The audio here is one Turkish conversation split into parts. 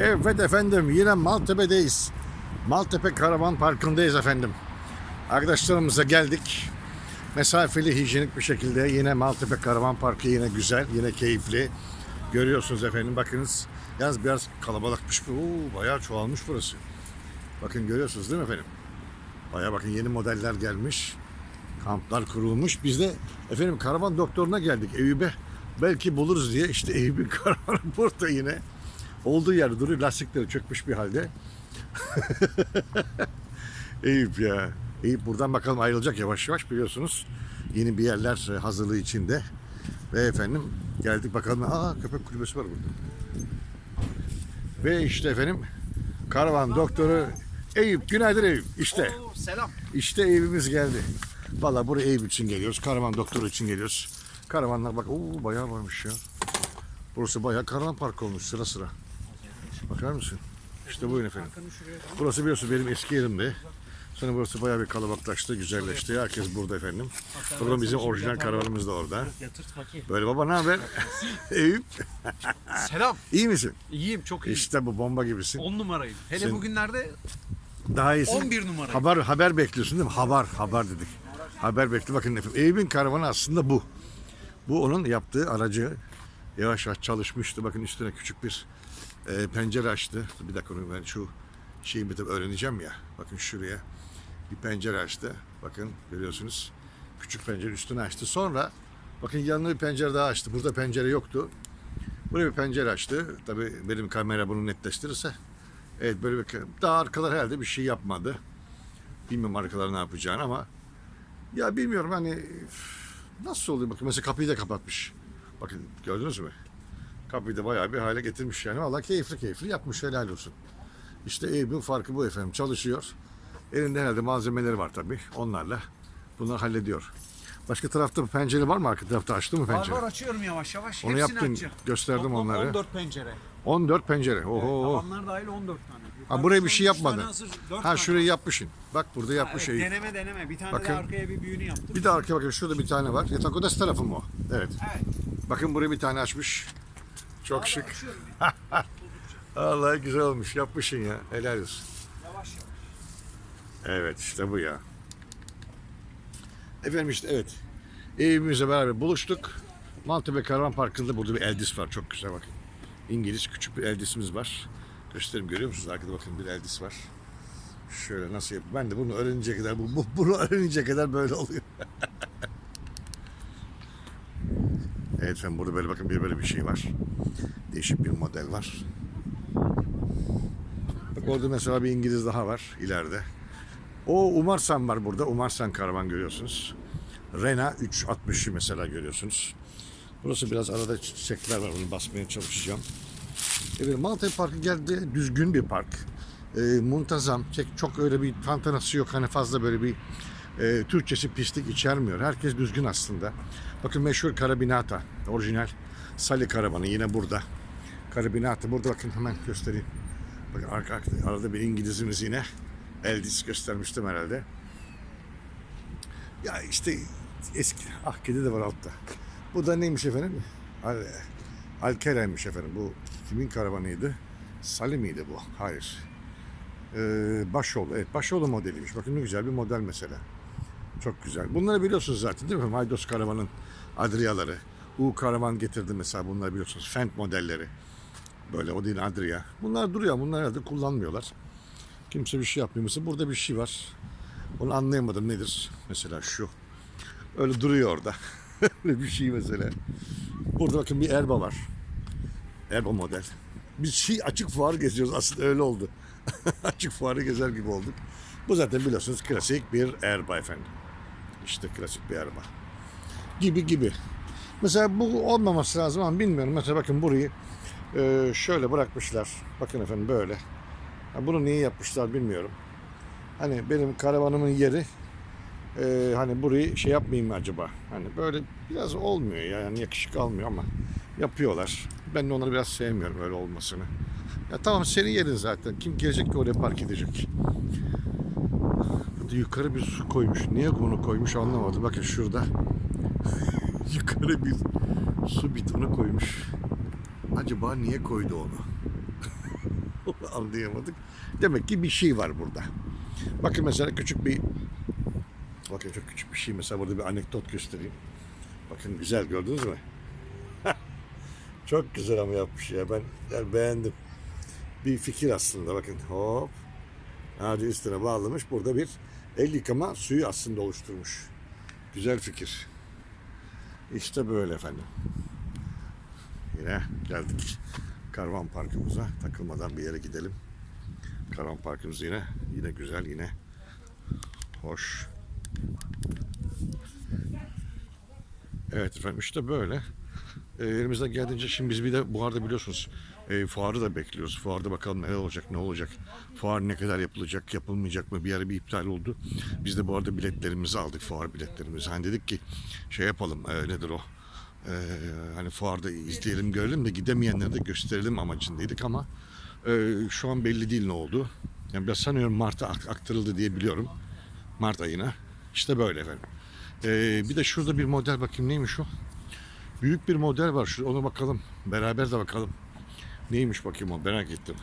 Evet efendim yine Maltepe'deyiz. Maltepe Karavan Parkı'ndayız efendim. Arkadaşlarımıza geldik. Mesafeli, hijyenik bir şekilde yine Maltepe Karavan Parkı yine güzel, yine keyifli. Görüyorsunuz efendim bakınız. Yalnız biraz kalabalıkmış. Oo, bayağı çoğalmış burası. Bakın görüyorsunuz değil mi efendim? Bayağı bakın yeni modeller gelmiş. Kamplar kurulmuş. Biz de efendim karavan doktoruna geldik Eyüp'e. Belki buluruz diye işte Eyüp'ün karavanı burada yine. Olduğu yerde duruyor. Lastikleri çökmüş bir halde. Eyüp ya. Eyüp buradan bakalım ayrılacak yavaş yavaş biliyorsunuz. Yeni bir yerler hazırlığı içinde. Ve efendim geldik bakalım. Aa köpek kulübesi var burada. Ve işte efendim karavan doktoru Eyüp. Günaydın Eyüp. İşte. Oo, selam. İşte Eyüp'ümüz geldi. Valla buraya Eyüp için geliyoruz. Karavan doktoru için geliyoruz. Karavanlar bak oo bayağı varmış ya. Burası bayağı karavan parkı olmuş sıra sıra. Bakar mısın? İşte buyurun efendim. Burası biliyorsun benim eski yerimdi. Sonra burası bayağı bir kalabalıklaştı, güzelleşti. Herkes burada efendim. Burada bizim orijinal karavanımız da orada. Böyle baba ne haber? Eyüp, Selam. iyi misin? İyiyim çok iyiyim. İşte bu bomba gibisin. 10 numarayım. Hele Sen- bugünlerde Daha iyisin. 11 numarayım. Haber haber bekliyorsun değil mi? Haber haber dedik. Haber bekle. Bakın efendim. Eyüp'ün karavanı aslında bu. Bu onun yaptığı aracı. Yavaş yavaş çalışmıştı. Bakın üstüne küçük bir e, pencere açtı. Bir dakika ben şu şeyi bir de öğreneceğim ya. Bakın şuraya bir pencere açtı. Bakın görüyorsunuz. Küçük pencere üstüne açtı. Sonra bakın yanına bir pencere daha açtı. Burada pencere yoktu. Buraya bir pencere açtı. Tabii benim kamera bunu netleştirirse. Evet böyle bir daha arkalar herhalde bir şey yapmadı. Bilmiyorum arkalar ne yapacağını ama ya bilmiyorum hani nasıl oluyor bakın mesela kapıyı da kapatmış. Bakın gördünüz mü? Kapıyı da bayağı bir hale getirmiş yani. Vallahi keyifli keyifli yapmış helal olsun. İşte Eyüp'ün farkı bu efendim çalışıyor. Elinde herhalde malzemeleri var tabii onlarla bunları hallediyor. Başka tarafta bir pencere var mı arka tarafta açtı mı var pencere? var açıyorum yavaş yavaş. Onu Hepsini yaptın, açacağım. gösterdim Toplam onları. 14 pencere. 14 pencere. Oho. Tavanlar dahil 14 tane. Ha buraya bir şey üç tane yapmadı. hazır, dört Ha şurayı var. yapmışsın. Bak burada yapmış evet, Eyüp. deneme deneme. Bir tane Bakın. de arkaya bir büyüğünü yaptım. Bir de arkaya bakın şurada bir tane var. Yatak odası tarafı mı o? Evet. Evet. Bakın buraya bir tane açmış. Çok da şık. Vallahi güzel olmuş. Yapmışsın ya. Helal olsun. Yavaş yavaş. Evet işte bu ya. Efendim işte evet. Evimizle beraber buluştuk. Maltepe Karavan Parkı'nda burada bir Eldis var. Çok güzel bakın. İngiliz küçük bir Eldis'imiz var. Göstereyim görüyor musunuz? Arkada bakın bir Eldis var. Şöyle nasıl yap? Ben de bunu öğrenince kadar bu- bunu öğrenince kadar böyle oluyor. evet efendim burada böyle bakın bir böyle bir şey var. Değişik bir model var. Bak orada mesela bir İngiliz daha var ileride. O Umarsan var burada. Umarsan karavan görüyorsunuz. Rena 360'ı mesela görüyorsunuz. Burası biraz arada çiçekler var. Onu basmaya çalışacağım. Evet, Maltepe Parkı geldi. Düzgün bir park. Ee, muntazam. Çok öyle bir tantanası yok. Hani fazla böyle bir e, Türkçesi pislik içermiyor. Herkes düzgün aslında. Bakın meşhur Karabinata. Orijinal Sali karavanı yine burada. Karabinata. Burada bakın hemen göstereyim. Bakın arka, arka- arada bir İngilizimiz yine. Eldis göstermiştim herhalde. Ya işte eski ah kedi de var altta. Bu da neymiş efendim? Al, Alkera'ymış efendim. Bu kimin karavanıydı? Sali miydi bu? Hayır. Ee, Başoğlu. Evet Başoğlu modeliymiş. Bakın ne güzel bir model mesela. Çok güzel. Bunları biliyorsunuz zaten değil mi? Maydos karavanın Adria'ları. U karavan getirdi mesela bunları biliyorsunuz. Fendt modelleri. Böyle o değil Adria. Bunlar duruyor. Bunlar herhalde kullanmıyorlar. Kimse bir şey yapmıyor. Mesela burada bir şey var. Onu anlayamadım nedir? Mesela şu. Öyle duruyor orada. Öyle bir şey mesela. Burada bakın bir Erba var. Erba model. Biz şey açık fuar geziyoruz aslında öyle oldu. açık fuarı gezer gibi olduk. Bu zaten biliyorsunuz klasik bir Erba efendim. İşte klasik bir Erba. Gibi gibi. Mesela bu olmaması lazım ama bilmiyorum. Mesela bakın burayı e, şöyle bırakmışlar. Bakın efendim böyle. Bunu niye yapmışlar bilmiyorum. Hani benim karavanımın yeri e, hani burayı şey yapmayayım mı acaba? Hani böyle biraz olmuyor ya, yani yakışık almıyor ama yapıyorlar. Ben de onları biraz sevmiyorum öyle olmasını. Ya tamam senin yerin zaten. Kim gelecek ki oraya park edecek? Yukarı bir su koymuş. Niye bunu koymuş anlamadım. Bakın şurada. yukarı bir su bitonu koymuş. Acaba niye koydu onu? Anlayamadık. Demek ki bir şey var burada. Bakın mesela küçük bir Bakın çok küçük bir şey. Mesela burada bir anekdot göstereyim. Bakın güzel gördünüz mü? çok güzel ama yapmış ya. Ben yani beğendim. Bir fikir aslında bakın. Hop. Ağacı üstüne bağlamış. Burada bir el yıkama suyu aslında oluşturmuş. Güzel fikir. İşte böyle efendim. Yine geldik karvan parkımıza. Takılmadan bir yere gidelim. Karvan parkımız yine yine güzel yine hoş. Evet efendim işte böyle. E, elimizden geldiğince şimdi biz bir de bu arada biliyorsunuz e, fuarı da bekliyoruz. Fuarda bakalım neler olacak ne olacak. Fuar ne kadar yapılacak yapılmayacak mı bir ara bir iptal oldu. Biz de bu arada biletlerimizi aldık fuar biletlerimizi. Hani dedik ki şey yapalım e, nedir o e, hani fuarda izleyelim görelim de gidemeyenlere de gösterelim amacındaydık ama e, şu an belli değil ne oldu. Yani ben sanıyorum Mart'a ak- aktarıldı diye biliyorum. Mart ayına. İşte böyle efendim. E, bir de şurada bir model bakayım neymiş o? Büyük bir model var. Şu, ona bakalım. Beraber de bakalım. Neymiş bakayım o merak ettim.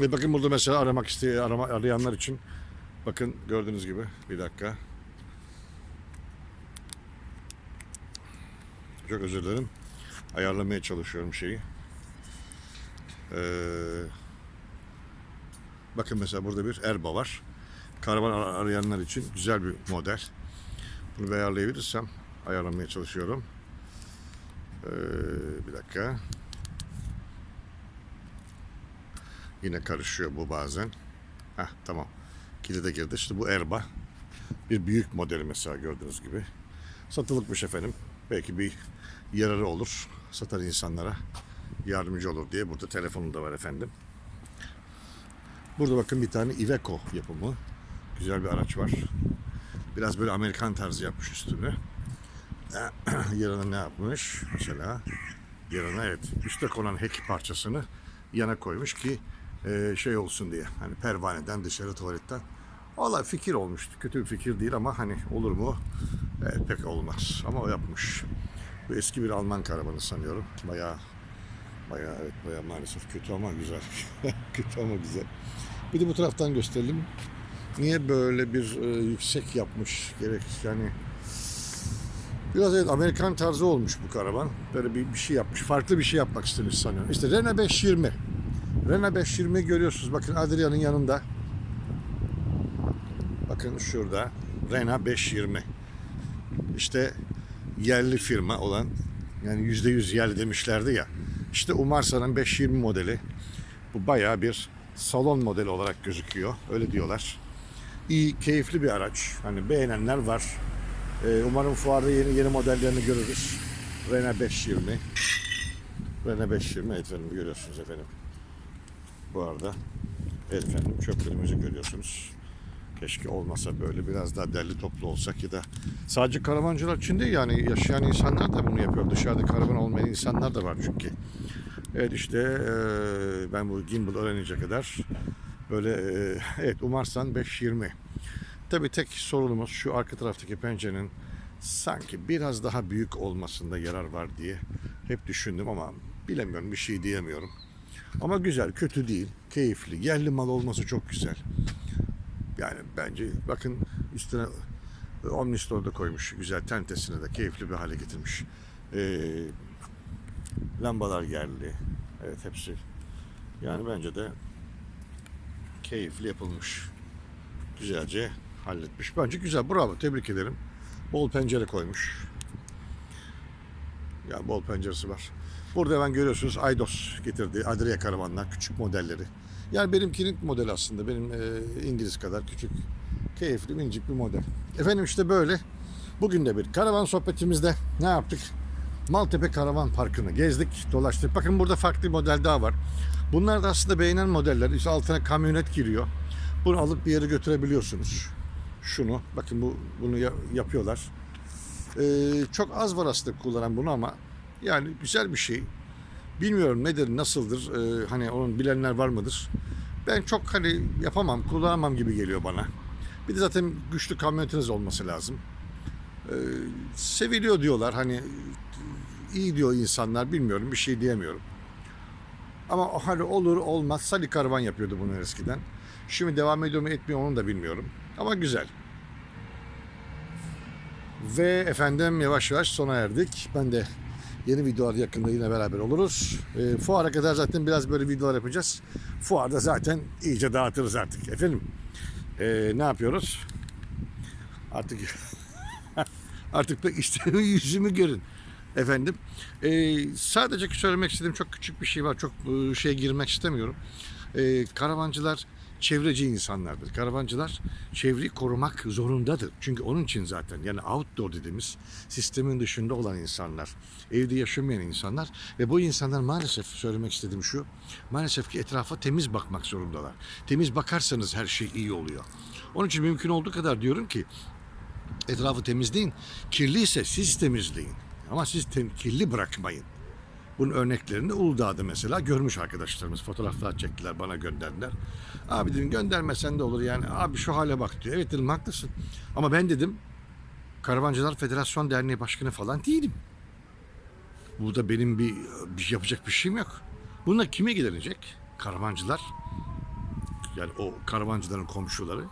E bakın burada mesela aramak isteyen arama, arayanlar için bakın gördüğünüz gibi bir dakika. Çok özür dilerim. Ayarlamaya çalışıyorum şeyi. Ee, bakın mesela burada bir Erba var. Karavan ar- arayanlar için güzel bir model. Bunu bir ayarlayabilirsem ayarlamaya çalışıyorum. Ee, bir dakika. Yine karışıyor bu bazen. Heh, tamam. Kilide girdi. İşte bu Erba. Bir büyük modeli mesela gördüğünüz gibi. Satılıkmış efendim. Belki bir yararı olur. Satar insanlara yardımcı olur diye. Burada telefonu da var efendim. Burada bakın bir tane Iveco yapımı. Güzel bir araç var. Biraz böyle Amerikan tarzı yapmış üstünü. Yanına ne yapmış? Mesela yanına evet üste konan hek parçasını yana koymuş ki e, şey olsun diye. Hani pervaneden dışarı tuvaletten. Valla fikir olmuştu. Kötü bir fikir değil ama hani olur mu? Evet, pek olmaz. Ama o yapmış. Bu eski bir Alman karavanı sanıyorum. Bayağı bayağı evet bayağı maalesef kötü ama güzel. kötü ama güzel. Bir de bu taraftan gösterelim. Niye böyle bir e, yüksek yapmış gerek yani Biraz evet Amerikan tarzı olmuş bu karavan. Böyle bir, bir şey yapmış. Farklı bir şey yapmak istemiş sanıyorum. İşte Renault 520. Renault 520 görüyorsunuz. Bakın Adrian'ın yanında. Bakın şurada. Renault 520. İşte yerli firma olan yani %100 yerli demişlerdi ya. İşte Umarsa'nın 520 modeli. Bu bayağı bir salon modeli olarak gözüküyor. Öyle diyorlar. İyi, keyifli bir araç. Hani beğenenler var. Ee, umarım fuarda yeni yeni modellerini görürüz. Renault 520. Renault 520 evet efendim görüyorsunuz efendim. Bu arada evet efendim çöplerimizi görüyorsunuz. Keşke olmasa böyle biraz daha derli toplu olsak ya da sadece karavancılar için değil yani yaşayan insanlar da bunu yapıyor. Dışarıda karavan olmayan insanlar da var çünkü. Evet işte ben bu gimbal öğrenince kadar böyle evet Umarsan 520. Tabii tek sorunumuz şu arka taraftaki pencerenin sanki biraz daha büyük olmasında yarar var diye hep düşündüm ama bilemiyorum bir şey diyemiyorum. Ama güzel, kötü değil, keyifli, yerli mal olması çok güzel. Yani bence bakın üstüne Omnistore'da koymuş güzel tentesini de keyifli bir hale getirmiş. Ee, lambalar yerli. Evet hepsi. Yani bence de keyifli yapılmış. Güzelce halletmiş. Bence güzel. Bravo. Tebrik ederim. Bol pencere koymuş. Ya bol penceresi var. Burada hemen görüyorsunuz Aydos getirdi. Adria karavanlar. Küçük modelleri. Yani benimkinin modeli aslında. Benim e, İngiliz kadar küçük. Keyifli minicik bir model. Efendim işte böyle. Bugün de bir karavan sohbetimizde ne yaptık? Maltepe Karavan Parkı'nı gezdik, dolaştık. Bakın burada farklı bir model daha var. Bunlar da aslında beğenen modeller. İşte altına kamyonet giriyor. Bunu alıp bir yere götürebiliyorsunuz. Şunu, bakın bu bunu ya- yapıyorlar. Ee, çok az var aslında kullanan bunu ama yani güzel bir şey. Bilmiyorum nedir, nasıldır, ee, hani onun bilenler var mıdır? Ben çok hani yapamam, kullanamam gibi geliyor bana. Bir de zaten güçlü kamyonetiniz olması lazım. Ee, seviliyor diyorlar hani iyi diyor insanlar bilmiyorum bir şey diyemiyorum. Ama o hani olur olmaz Sali Karavan yapıyordu bunu eskiden. Şimdi devam ediyor mu etmiyor onu da bilmiyorum. Ama güzel. Ve efendim yavaş yavaş sona erdik. Ben de yeni videolar yakında yine beraber oluruz. E, fuara kadar zaten biraz böyle videolar yapacağız. Fuarda zaten iyice dağıtırız artık. Efendim e, ne yapıyoruz? Artık artık pek istediğim yüzümü görün. Efendim e, sadece söylemek istediğim çok küçük bir şey var. Çok e, şeye girmek istemiyorum. E, karavancılar çevreci insanlardır. Karavancılar çevreyi korumak zorundadır. Çünkü onun için zaten yani outdoor dediğimiz sistemin dışında olan insanlar, evde yaşamayan insanlar ve bu insanlar maalesef söylemek istediğim şu, maalesef ki etrafa temiz bakmak zorundalar. Temiz bakarsanız her şey iyi oluyor. Onun için mümkün olduğu kadar diyorum ki etrafı temizleyin. Kirliyse siz temizleyin. Ama siz tem- kirli bırakmayın. Bunun örneklerini Uludağ'da mesela görmüş arkadaşlarımız. Fotoğraflar çektiler bana gönderdiler. Abi dedim göndermesen de olur yani. Abi şu hale bak diyor. Evet dedim haklısın. Ama ben dedim Karavancılar Federasyon Derneği Başkanı falan değilim. Burada benim bir, bir yapacak bir şeyim yok. Bunlar kime giderecek? Karavancılar. Yani o karavancıların komşuları.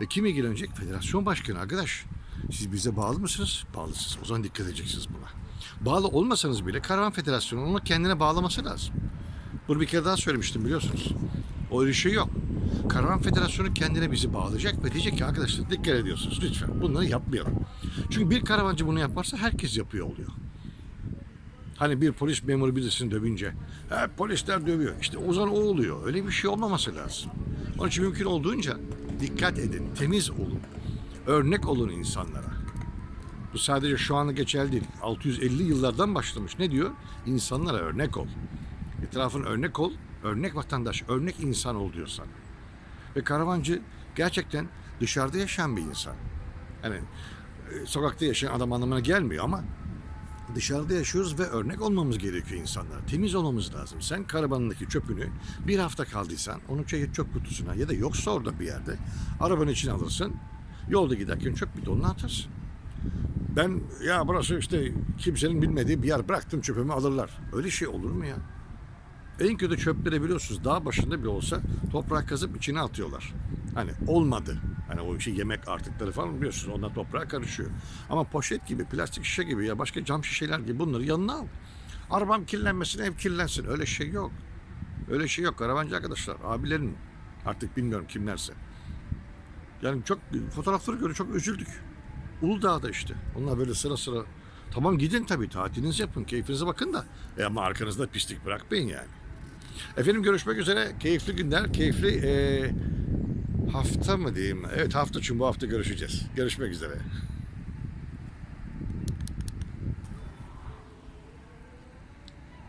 Ve kim ilgilenecek? Federasyon başkanı arkadaş. Siz bize bağlı mısınız? Bağlısınız. O zaman dikkat edeceksiniz buna. Bağlı olmasanız bile Karavan Federasyonu onu kendine bağlaması lazım. Bunu bir kere daha söylemiştim biliyorsunuz. O öyle şey yok. Karavan Federasyonu kendine bizi bağlayacak ve diyecek ki arkadaşlar dikkat ediyorsunuz lütfen bunları yapmayalım. Çünkü bir karavancı bunu yaparsa herkes yapıyor oluyor. Hani bir polis memuru birisini dövünce "Ha, polisler dövüyor. İşte o zaman o oluyor. Öyle bir şey olmaması lazım. Onun için mümkün olduğunca dikkat edin, temiz olun. Örnek olun insanlara. Bu sadece şu anı geçerli değil. 650 yıllardan başlamış. Ne diyor? İnsanlara örnek ol. Etrafın örnek ol, örnek vatandaş, örnek insan ol diyor sana. Ve karavancı gerçekten dışarıda yaşayan bir insan. Hani e, sokakta yaşayan adam anlamına gelmiyor ama dışarıda yaşıyoruz ve örnek olmamız gerekiyor insanlara. Temiz olmamız lazım. Sen karavanındaki çöpünü bir hafta kaldıysan onu çekip çöp kutusuna ya da yoksa orada bir yerde arabanın içine alırsın. Yolda giderken çöp bidonuna atarsın. Ben ya burası işte kimsenin bilmediği bir yer bıraktım çöpümü alırlar. Öyle şey olur mu ya? En kötü çöpleri biliyorsunuz dağ başında bile olsa toprak kazıp içine atıyorlar. Hani olmadı. Hani o şey yemek artıkları falan biliyorsunuz onlar toprağa karışıyor. Ama poşet gibi, plastik şişe gibi ya başka cam şişeler gibi bunları yanına al. Arabam kirlenmesin, ev kirlensin. Öyle şey yok. Öyle şey yok karavancı arkadaşlar. Abilerin artık bilmiyorum kimlerse. Yani çok fotoğrafları göre çok üzüldük. Uludağ'da işte. Onlar böyle sıra sıra Tamam gidin tabii tatilinizi yapın, keyfinize bakın da. E ama arkanızda pislik bırakmayın yani. Efendim görüşmek üzere. Keyifli günler, keyifli e, hafta mı diyeyim? Evet hafta çünkü bu hafta görüşeceğiz. Görüşmek üzere.